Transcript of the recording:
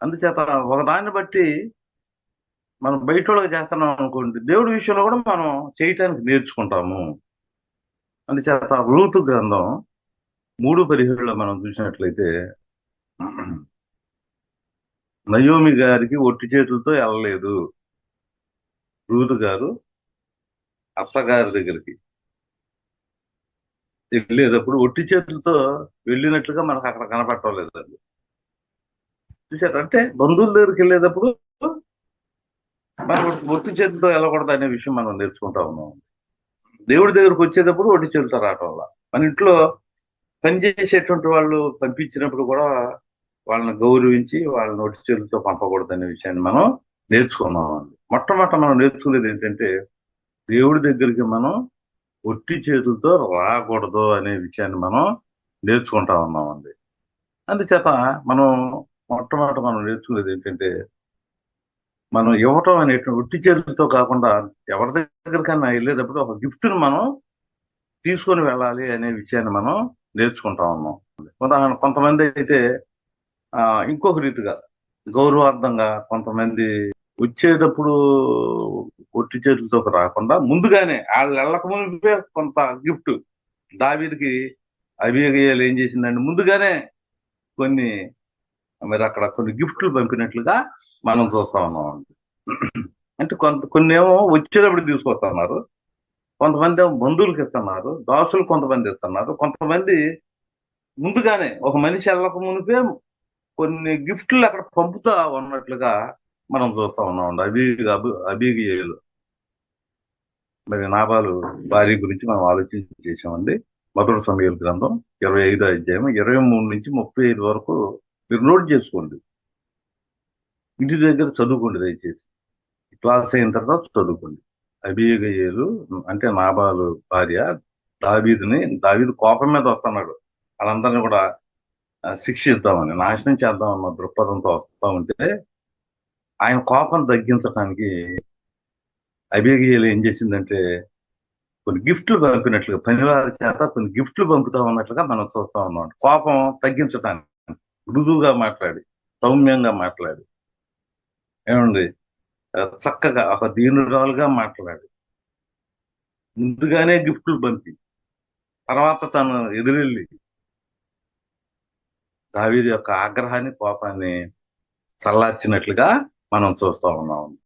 అందుచేత ఒక దాన్ని బట్టి మనం బయట వాళ్ళకి చేస్తున్నాం అనుకోండి దేవుడి విషయంలో కూడా మనం చేయటానికి నేర్చుకుంటాము. అందుచేత రూతు గ్రంథం మూడు పరిహేడులో మనం చూసినట్లయితే నయోమి గారికి ఒట్టి చేతులతో వెళ్ళలేదు రూతు గారు అత్తగారి దగ్గరికి వెళ్ళేటప్పుడు ఒట్టి చేతులతో వెళ్ళినట్లుగా మనకు అక్కడ కనపడలేదండి చూసారు అంటే బంధువుల దగ్గరికి వెళ్ళేటప్పుడు మనం ఒట్టి చేతులతో వెళ్ళకూడదు అనే విషయం మనం నేర్చుకుంటా ఉన్నాం. దేవుడి దగ్గరకు వచ్చేటప్పుడు ఒట్టి చేతులతో రావటం వల్ల. మన ఇంట్లో పనిచేసేటువంటి వాళ్ళు పంపించినప్పుడు కూడా వాళ్ళని గౌరవించి వాళ్ళని ఒట్టి చేతులతో పంపకూడదు అనే విషయాన్ని మనం నేర్చుకున్నాం అండి. మొట్టమొదట మనం నేర్చుకునేది ఏంటంటే దేవుడి దగ్గరికి మనం ఒట్టి చేతులతో రాకూడదు అనే విషయాన్ని మనం నేర్చుకుంటా ఉన్నామండి అందుచేత మనం మొట్టమొదటి మనం నేర్చుకునేది ఏంటంటే మనం ఇవ్వటం అనేటువంటి ఒట్టి చేతులతో కాకుండా ఎవరి దగ్గరికైనా వెళ్ళేటప్పుడు ఒక గిఫ్ట్ని మనం తీసుకొని వెళ్ళాలి అనే విషయాన్ని మనం నేర్చుకుంటా ఉన్నాం. ఉదాహరణ కొంతమంది అయితే ఆ ఇంకొక రీతిగా గౌరవార్థంగా కొంతమంది వచ్చేటప్పుడు ఒట్టి చేతులతో రాకుండా ముందుగానే వాళ్ళు వెళ్ళక కొంత గిఫ్ట్. దావీదికి అభియోగాలు ఏం చేసిందండి ముందుగానే కొన్ని మరి అక్కడ కొన్ని గిఫ్ట్లు పంపినట్లుగా మనం చూస్తా ఉన్నాం. అంటే కొంత కొన్ని ఏమో వచ్చేటప్పుడు తీసుకొస్తున్నారు. కొంతమంది ఏమో బంధువులకు ఇస్తున్నారు దాసులు కొంతమంది ఇస్తున్నారు. కొంతమంది ముందుగానే ఒక మనిషి వెళ్ళక మునిపే కొన్ని గిఫ్ట్లు అక్కడ పంపుతా ఉన్నట్లుగా మనం చూస్తా ఉన్నాం. అభి అభిగేయులు మరి నాబాలు భార్య గురించి మనం ఆలోచించి చేసామండి మొదటి సమయాల గ్రంథం ఇరవై ఐదో అధ్యాయం ఇరవై మూడు నుంచి ముప్పై ఐదు వరకు మీరు నోట్ చేసుకోండి. ఇంటి దగ్గర చదువుకోండి దయచేసి. క్లాస్ అయిన తర్వాత చదువుకోండి. అభిగయేలు అంటే నాబాలు భార్య దావీదుని దావీదు కోపం మీద వస్తున్నాడు. వాళ్ళందరినీ కూడా శిక్షిద్దామని నాశనం చేద్దామన్న దృక్పథంతో వస్తా ఉంటే ఆయన కోపం తగ్గించడానికి అభిగేయులు ఏం చేసిందంటే కొన్ని గిఫ్ట్లు పంపినట్లుగా పనివారి చేత కొన్ని గిఫ్ట్లు పంపుతా ఉన్నట్లుగా మనం చూస్తా ఉన్నాం. కోపం తగ్గించడానికి మృదువుగా మాట్లాడి సౌమ్యంగా మాట్లాడి. ఏమండి? చక్కగా ఒక దీనురాలుగా మాట్లాడి. ముందుగానే గిఫ్ట్లు పంపి తర్వాత తను ఎదురెళ్ళి దావీది యొక్క ఆగ్రహాన్ని కోపాన్ని చల్లార్చినట్లుగా మనం చూస్తా ఉన్నాం.